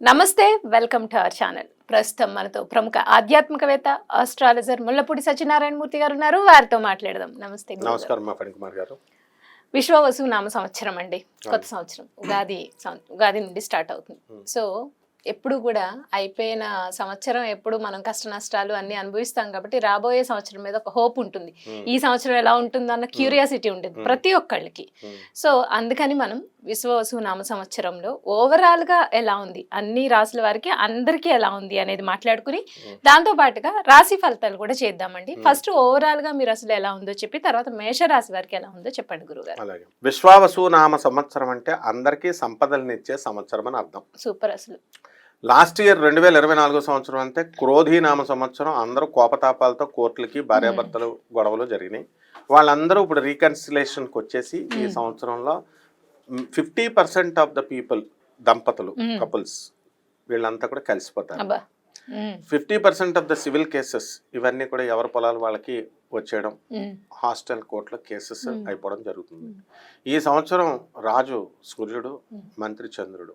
నమస్తే welcome to our channel. ప్రస్తుతం మనతో ప్రముఖ ఆధ్యాత్మికవేత్త ఆస్ట్రాలజర్ ముల్లపూడి సత్యనారాయణ మూర్తి గారు ఉన్నారు. వారితో మాట్లాడదాం. నమస్తే. నమస్కారం కుమార్ గారు. విశ్వవసు నామ సంవత్సరం అండి. కొత్త సంవత్సరం. ఉగాది ఉగాది నుండి స్టార్ట్ అవుతుంది. సో ఎప్పుడు కూడా అయిపోయిన సంవత్సరం ఎప్పుడు మనం కష్ట నష్టాలు అన్ని అనుభవిస్తాం కాబట్టి రాబోయే సంవత్సరం మీద ఒక హోప్ ఉంటుంది. ఈ సంవత్సరం ఎలా ఉంటుంది అన్న క్యూరియాసిటీ ఉంటుంది. ప్రతి ఒక్కళ్ళకి. సో అందుకని మనం విశ్వవసు నామ సంవత్సరంలో ఓవరాల్గా ఎలా ఉంది? అన్ని రాసుల వారికి అందరికీ ఎలా ఉంది అనేది మాట్లాడుకుని. దాంతో పాటుగా రాశి ఫలితాలు కూడా చేద్దామండి. ఫస్ట్ ఓవరాల్గా మీరు అసలు ఎలా ఉందో చెప్పి తర్వాత మేష రాశి వారికి ఎలా ఉందో చెప్పండి గురుగారు. అలాగే. విశ్వావసు నామ సంవత్సరం అంటే అందరికీ సంపదలనిచ్చే సంవత్సరం అని అర్థం. సూపర్ అసలు. లాస్ట్ ఇయర్ రెండు వేల ఇరవై నాలుగో సంవత్సరం అంటే క్రోధి నామ సంవత్సరం అందరూ కోపతాపాలతో కోర్టులకి భార్యాభర్తలు గొడవలు జరిగినాయి. వాళ్ళందరూ ఇప్పుడు రీకన్సిలేషన్కి వచ్చేసి ఈ. సంవత్సరంలో fifty percent of the people దంపతులు. కపుల్స్ వీళ్ళంతా కూడా కలిసిపోతారు fifty percent of the civil cases ఇవన్నీ కూడా ఎవరి పొలాలు వాళ్ళకి వచ్చేయడం హాస్టల్ కోర్టులో కేసెస్. అయిపోవడం జరుగుతుంది. ఈ సంవత్సరం రాజు సూర్యుడు. మంత్రి చంద్రుడు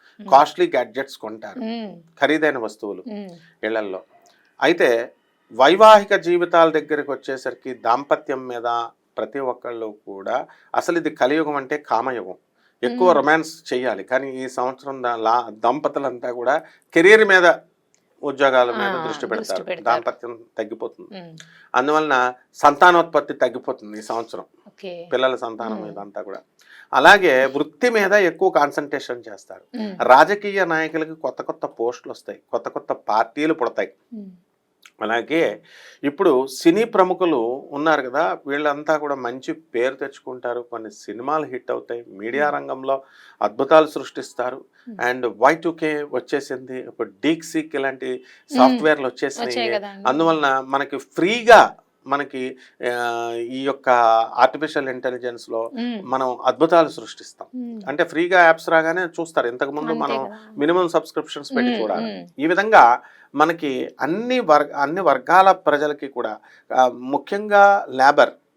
కాస్ట్లీ గ్యాడ్జెట్స్ కొంటారు. ఖరీదైన వస్తువులు ఇళ్ళల్లో. అయితే వైవాహిక జీవితాల దగ్గరికి వచ్చేసరికి దాంపత్యం మీద ప్రతి ఒక్కళ్ళు కూడా అసలు ఇది కలియుగం అంటే కామయుగం. ఎక్కువ. రొమాన్స్ చేయాలి. కానీ ఈ సంవత్సరం లా- దంపతులంతా కూడా కెరీర్ మీద ఉద్యోగాల మీద దృష్టి పెడతారు. దాంపత్యం తగ్గిపోతుంది. అందువలన సంతానోత్పత్తి తగ్గిపోతుంది ఈ సంవత్సరం. పిల్లల సంతానం. మీద అంతా కూడా. అలాగే వృత్తి మీద ఎక్కువ కాన్సన్ట్రేషన్ చేస్తారు. రాజకీయ నాయకులకి కొత్త కొత్త పోస్టులు వస్తాయి. కొత్త కొత్త పార్టీలు పుడతాయి. అలాగే ఇప్పుడు సినీ ప్రముఖులు ఉన్నారు కదా వీళ్ళంతా కూడా మంచి పేరు తెచ్చుకుంటారు. కొన్ని సినిమాలు హిట్ అవుతాయి. మీడియా రంగంలో అద్భుతాలు సృష్టిస్తారు. అండ్ వై కే వచ్చేసింది. ఇప్పుడు డీక్సీక్ ఇలాంటి సాఫ్ట్వేర్లు వచ్చేసినాయి. అందువలన మనకి ఫ్రీగా మనకి ఈ యొక్క ఆర్టిఫిషియల్ ఇంటెలిజెన్స్లో మనం అద్భుతాలు సృష్టిస్తాం. అంటే ఫ్రీగా యాప్స్ రాగానే చూస్తారు. ఇంతకు ముందు అంతే మనం. మినిమం సబ్స్క్రిప్షన్స్ పెట్టి చూడాలి. ఈ విధంగా మనకి అన్ని వర్గ అన్ని వర్గాల ప్రజలకి కూడా ముఖ్యంగా లేబర్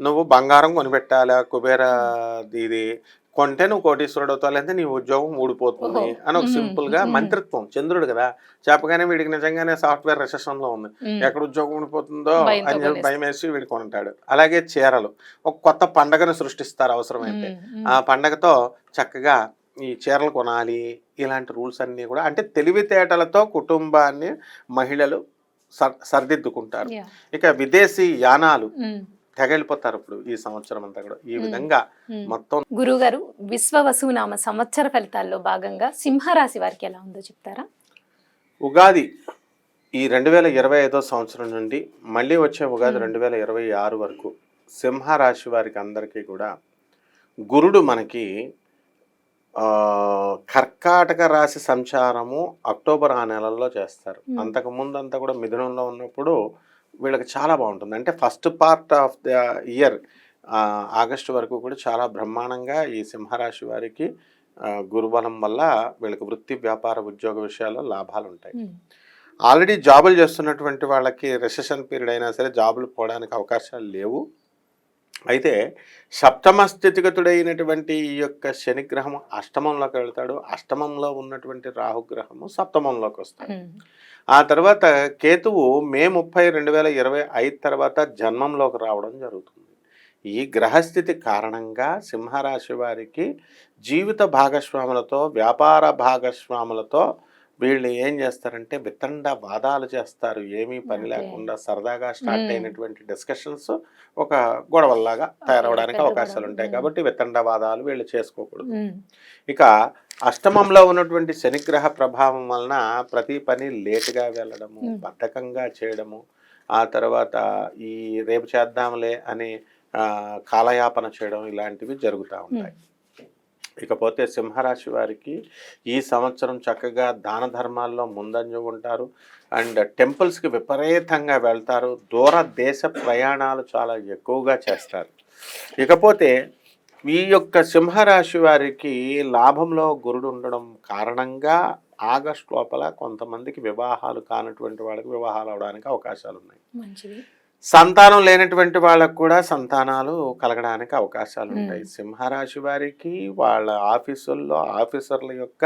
నువ్వు బంగారం కొనిపెట్టాలా? కుబేర ఇది కొంటే నువ్వు కోటీశ్వరుడు అవుతావు లేదంటే నీ ఉద్యోగం ఊడిపోతుంది. అని ఒక. సింపుల్గా. మంత్రిత్వం. చంద్రుడు కదా చెప్పగానే వీడికి నిజంగానే సాఫ్ట్వేర్ రెసెషన్లో ఉంది ఎక్కడ ఉద్యోగం ఊడిపోతుందో అని చెప్పి. భయం వేసి వీడు కొంటాడు అలాగే చీరలు. ఒక కొత్త పండగను సృష్టిస్తారు అవసరమైతే. ఆ పండగతో చక్కగా ఈ చీరలు కొనాలి ఇలాంటి రూల్స్ అన్నీ కూడా అంటే తెలివితేటలతో కుటుంబాన్ని మహిళలు సర్ సరిదిద్దుకుంటారు. ఇక విదేశీ యానాలు. తెగలిపోతారు ఇప్పుడు ఈ సంవత్సరం అంతా కూడా ఈ. విధంగా. మొత్తం గురుగారు విశ్వవసునామ సంవత్సర ఫలితాల్లో భాగంగా సింహరాశి వారికి ఎలా ఉందో చెప్తారా ఉగాది ఈ రెండు వేల ఇరవై ఐదో సంవత్సరం నుండి మళ్ళీ వచ్చే ఉగాది. రెండు వేల ఇరవై ఆరు వరకు సింహరాశి వారికి అందరికీ కూడా గురుడు మనకి ఆ, కర్కాటక రాశి సంచారము అక్టోబర్ ఆ నెలల్లో చేస్తారు. అంతకు ముందు అంతా కూడా మిథునంలో ఉన్నప్పుడు వీళ్ళకి చాలా బాగుంటుంది. అంటే first part of the year August వరకు కూడా చాలా బ్రహ్మాండంగా ఈ సింహరాశి వారికి గురుబలం వల్ల వీళ్ళకి వృత్తి వ్యాపార ఉద్యోగ విషయాల్లో లాభాలు ఉంటాయి. ఆల్రెడీ జాబులు చేస్తున్నటువంటి వాళ్ళకి రెసెషన్ పీరియడ్ అయినా సరే జాబులు పోవడానికి అవకాశాలు లేవు. అయితే సప్తమ స్థితిగతుడైనటువంటి ఈ యొక్క శనిగ్రహం అష్టమంలోకి వెళ్తాడు. అష్టమంలో ఉన్నటువంటి రాహుగ్రహము సప్తమంలోకి వస్తాడు. ఆ తర్వాత కేతువు మే ముప్పై రెండు వేల ఇరవై ఐదు తర్వాత జన్మంలోకి రావడం జరుగుతుంది. ఈ గ్రహస్థితి కారణంగా సింహరాశి వారికి జీవిత భాగస్వాములతో వ్యాపార భాగస్వాములతో వీళ్ళు ఏం చేస్తారంటే వితండ వాదాలు చేస్తారు ఏమీ పని. లేకుండా సరదాగా స్టార్ట్. అయినటువంటి డిస్కషన్స్ ఒక గొడవల్లాగా తయారవడానికి అవకాశాలు. ఉంటాయి. కాబట్టి వితండ వాదాలు వీళ్ళు చేసుకోకూడదు ఇక అష్టమంలో ఉన్నటువంటి శనిగ్రహ ప్రభావం వలన ప్రతి పని లేటుగా వెళ్ళడము. బద్ధకంగా చేయడము ఆ తర్వాత ఈ రేపు చేద్దాంలే అని కాలయాపన చేయడం ఇలాంటివి జరుగుతూ ఉంటాయి ఇకపోతే సింహరాశి వారికి ఈ సంవత్సరం చక్కగా దాన ధర్మాల్లో ముందంజ ఉంటారు. అండ్ టెంపుల్స్కి విపరీతంగా వెళ్తారు. దూర దేశ ప్రయాణాలు చాలా ఎక్కువగా చేస్తారు. ఇకపోతే ఈ యొక్క సింహరాశి వారికి లాభంలో గురుడు ఉండడం కారణంగా ఆగస్ట్ లోపల కొంతమందికి వివాహాలు కానటువంటి వాళ్ళకి వివాహాలు అవడానికి అవకాశాలు ఉన్నాయి మంచిది. సంతానం లేనటువంటి వాళ్ళకు కూడా సంతానాలు కలగడానికి అవకాశాలు ఉంటాయి. సింహరాశి వారికి వాళ్ళ ఆఫీసుల్లో ఆఫీసర్ల యొక్క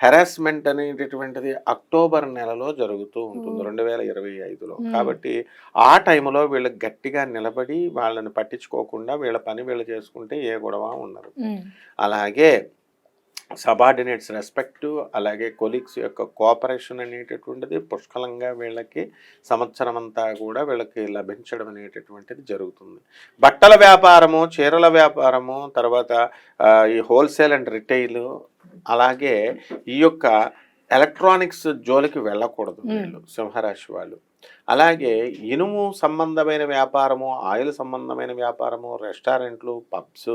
హెరాస్మెంట్ అనేటటువంటిది అక్టోబర్ నెలలో జరుగుతూ ఉంటుంది. రెండు వేల ఇరవై ఐదులో. కాబట్టి ఆ టైంలో వీళ్ళు గట్టిగా నిలబడి వాళ్ళని పట్టించుకోకుండా వీళ్ళ పని వీళ్ళు చేసుకుంటే ఏ గొడవ ఉమ్, అలాగే సబార్డినేట్స్ రెస్పెక్ట్ అలాగే కొలీగ్స్ యొక్క కోఆపరేషన్ అనేటటువంటిది పుష్కలంగా వీళ్ళకి సంవత్సరం అంతా కూడా వీళ్ళకి లభించడం అనేటటువంటిది జరుగుతుంది బట్టల వ్యాపారము చీరల వ్యాపారము తర్వాత ఈ హోల్సేల్ అండ్ రిటైల్ అలాగే ఈ యొక్క ఎలక్ట్రానిక్స్ జోలికి వెళ్ళకూడదు. వీళ్ళు సింహరాశి వాళ్ళు అలాగే ఇనుము సంబంధమైన వ్యాపారము ఆయిల్ సంబంధమైన వ్యాపారము రెస్టారెంట్లు పబ్స్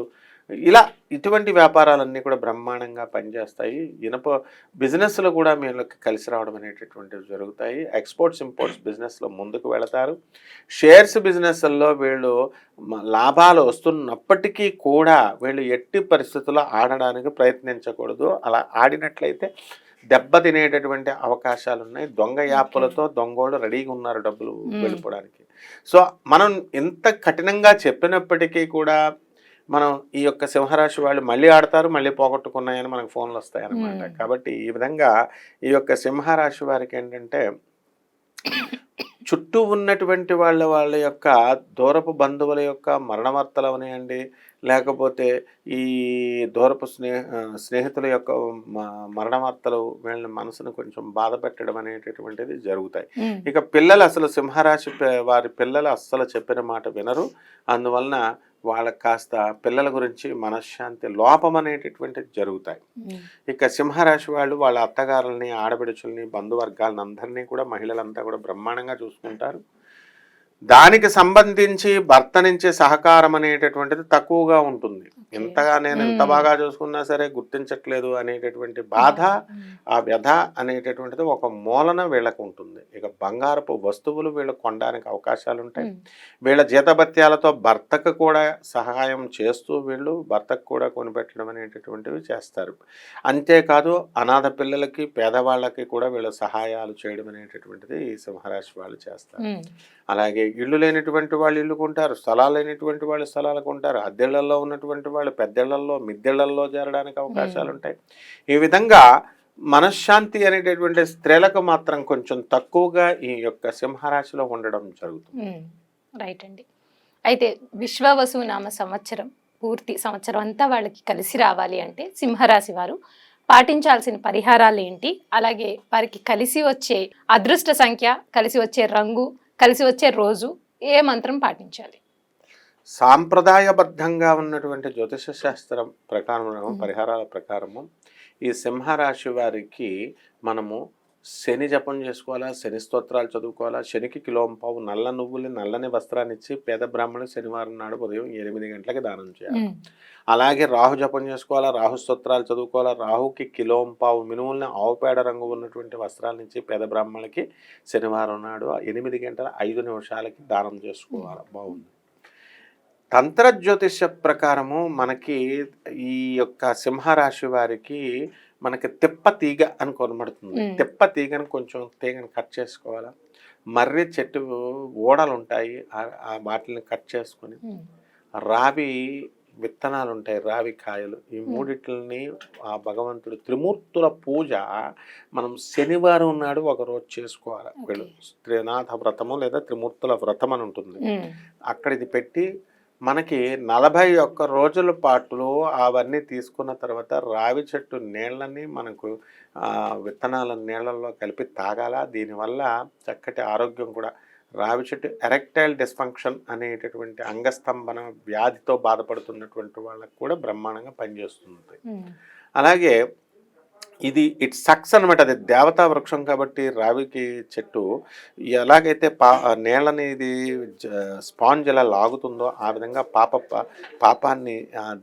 ఇలా ఇటువంటి వ్యాపారాలన్నీ కూడా బ్రహ్మాండంగా పనిచేస్తాయి. ఇనుప బిజినెస్లో కూడా వీళ్ళకి కలిసి రావడం అనేటటువంటివి జరుగుతాయి. ఎక్స్పోర్ట్స్ ఇంపోర్ట్స్ బిజినెస్లో ముందుకు వెళతారు. షేర్స్ బిజినెస్ల్లో వీళ్ళు లాభాలు వస్తున్నప్పటికీ కూడా వీళ్ళు ఎట్టి పరిస్థితుల్లో ఆడడానికి ప్రయత్నించకూడదు. అలా ఆడినట్లయితే దెబ్బ తినేటటువంటి అవకాశాలు ఉన్నాయి దొంగ యాప్పులతో దొంగోళ్ళు రెడీగా ఉన్నారు డబ్బులు. వెళ్ళిపోవడానికి. సో మనం ఎంత కఠినంగా చెప్పినప్పటికీ కూడా మనం ఈ యొక్క సింహరాశి వాళ్ళు మళ్ళీ ఆడతారు మళ్ళీ పోగొట్టుకున్నాయని మనకు ఫోన్లు వస్తాయి అన్నమాట మ్మ్. కాబట్టి ఈ విధంగా ఈ యొక్క సింహరాశి వారికి ఏంటంటే చుట్టూ ఉన్నటువంటి వాళ్ళ వాళ్ళ యొక్క దూరపు బంధువుల యొక్క మరణవార్తలు అవనియండి లేకపోతే ఈ దూరపు స్నేహ స్నేహితుల యొక్క మరణవార్తలు వీళ్ళ మనసును కొంచెం బాధ పెట్టడం అనేటటువంటిది జరుగుతాయి. ఇక పిల్లలు అసలు సింహరాశి వారి పిల్లలు అస్సలు చెప్పిన మాట వినరు. అందువలన వాళ్ళకి కాస్త పిల్లల గురించి మనశ్శాంతి లోపం అనేటటువంటిది జరుగుతాయి. ఇక సింహరాశి వాళ్ళు వాళ్ళ అత్తగారుల్ని ఆడబిడుచుల్ని బంధువర్గాలను అందరినీ కూడా మహిళలంతా కూడా బ్రహ్మాండంగా చూసుకుంటారు. దానికి సంబంధించి భర్త నుంచి సహకారం అనేటటువంటిది తక్కువగా ఉంటుంది. ఎంతగా నేను ఎంత. బాగా చూసుకున్నా సరే గుర్తించట్లేదు అనేటటువంటి బాధ ఆ వ్యధ అనేటటువంటిది ఒక మూలన వీళ్ళకు ఉంటుంది. ఇక బంగారపు వస్తువులు వీళ్ళు కొనడానికి అవకాశాలు ఉంటాయి వీళ్ళ జీతభత్యాలతో భర్తకు కూడా సహాయం చేస్తూ వీళ్ళు భర్తకు కూడా కొనిపెట్టడం అనేటటువంటివి చేస్తారు. అంతేకాదు అనాథ పిల్లలకి పేదవాళ్ళకి కూడా వీళ్ళ సహాయాలు చేయడం అనేటటువంటిది ఈ సింహరాశి వాళ్ళు చేస్తారు. అలాగే ఇల్లు లేనటువంటి వాళ్ళు ఇల్లు కొంటారు స్థలాలు లేనటువంటి వాళ్ళు స్థలాలు కొంటారు అద్దెళ్ళలో ఉన్నటువంటి వాళ్ళు పెద్దళ్ళలో మిద్దెళ్ళలో చేరడానికి అవకాశాలు ఉంటాయి. ఈ విధంగా మనశ్శాంతి అనేటటువంటి స్త్రీలకు మాత్రం కొంచెం తక్కువగా ఈ యొక్క సింహరాశిలో ఉండడం జరుగుతుంది. రైట్ అండి. అయితే విశ్వవసు నామ సంవత్సరం పూర్తి సంవత్సరం అంతా వాళ్ళకి కలిసి రావాలి అంటే సింహరాశి వారు పాటించాల్సిన పరిహారాలు ఏంటి? అలాగే వారికి కలిసి వచ్చే అదృష్ట సంఖ్య కలిసి వచ్చే రంగు కలిసి వచ్చే రోజు ఏ మంత్రం పాటించాలి సాంప్రదాయబద్ధంగా ఉన్నటువంటి జ్యోతిష శాస్త్రం ప్రకారం మ్మ్. పరిహారాల ప్రకారము ఈ సింహరాశి వారికి మనము శని జపం చేసుకోవాలా? శని స్తోత్రాలు చదువుకోవాలా? శనికి కిలోంపావు నల్ల నువ్వులు నల్లని వస్త్రాన్ని ఇచ్చి పేద బ్రాహ్మణులు శనివారం నాడు ఉదయం ఎనిమిది గంటలకి దానం చేయాలి. అలాగే రాహు జపం చేసుకోవాలా? రాహు స్తోత్రాలు చదువుకోవాలా? రాహుకి కిలోంపావు మినుముల్ని ఆవుపేడ రంగు ఉన్నటువంటి వస్త్రాలను ఇచ్చి పేద బ్రాహ్మణులకి శనివారం నాడు ఎనిమిది గంటల ఐదు నిమిషాలకి దానం చేసుకోవాలి? బాగుంది. తంత్ర జ్యోతిష ప్రకారము మనకి ఈ యొక్క సింహరాశి వారికి మనకి తెప్ప తీగ అని కొనబడుతుంది. తెప్ప తీగను కొంచెం తీగను కట్ చేసుకోవాలా? మర్రి చెట్టు ఓడలు ఉంటాయి ఆ- వాటిని కట్ చేసుకొని రావి విత్తనాలు ఉంటాయి రావి కాయలు. ఈ మూడిట్లని ఆ భగవంతుడు త్రిమూర్తుల పూజ మనం శనివారం నాడు ఒక రోజు చేసుకోవాలి. వీళ్ళు త్రినాథ వ్రతము లేదా త్రిమూర్తుల వ్రతం అని ఉంటుంది. అక్కడ ఇది పెట్టి మనకి నలభై ఒక్క రోజుల పాటు అవన్నీ తీసుకున్న తర్వాత రావి చెట్టు నీళ్ళని మనకు విత్తనాల నీళ్ళల్లో కలిపి తాగాల? దీనివల్ల చక్కటి ఆరోగ్యం కూడా. రావి చెట్టు ఎరెక్టైల్ డిస్ఫంక్షన్ అనేటటువంటి అంగస్తంభన వ్యాధితో బాధపడుతున్నటువంటి వాళ్ళకు కూడా బ్రహ్మాండంగా పనిచేస్తుంది అలాగే ఇది ఇట్ సక్స్ అనమాట అది దేవతా వృక్షం కాబట్టి రావికి చెట్టు ఎలాగైతే పా నేలని ఇది స్పాంజ్ ఎలా లాగుతుందో ఆ విధంగా పాప పాపాన్ని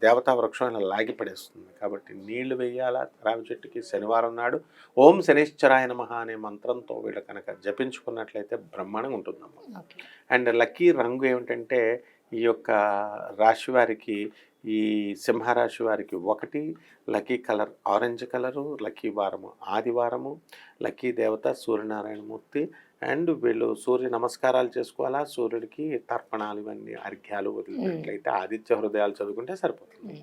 దేవతా వృక్షం ఇలా లాగి పడేస్తుంది. కాబట్టి నీళ్ళు వేయాలా రావి చెట్టుకి? శనివారం నాడు ఓం శనిశ్చరాయ నమః అనే మంత్రంతో వీళ్ళు కనుక జపించుకున్నట్లయితే బ్రహ్మాండంగా ఉంటుందమ్మా. అండ్ లక్కీ రంగు ఏమిటంటే ఈ యొక్క రాశి వారికి ఈ సింహరాశి వారికి ఒకటి lucky colour orange colour lucky వారము ఆదివారము లక్కీ దేవత సూర్యనారాయణమూర్తి అండ్ వీళ్ళు సూర్య నమస్కారాలు చేసుకోవాలా సూర్యుడికి తర్పణాలు ఇవన్నీ అర్ఘ్యాలు వదిలినట్లయితే ఆదిత్య హృదయాలు చదువుకుంటే సరిపోతుంది.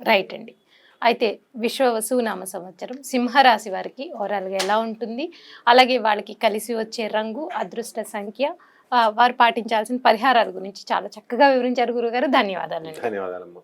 రైట్ అండి. అయితే విశ్వ నామ సంవత్సరం సింహరాశి వారికి ఓవరాల్గా ఎలా ఉంటుంది? అలాగే వాళ్ళకి కలిసి వచ్చే రంగు అదృష్ట సంఖ్య వారు పాటించాల్సిన పరిహారాల గురించి చాలా చక్కగా వివరించారు గురుగారు. ధన్యవాదాలండి. ధన్యవాదాలమ్మా.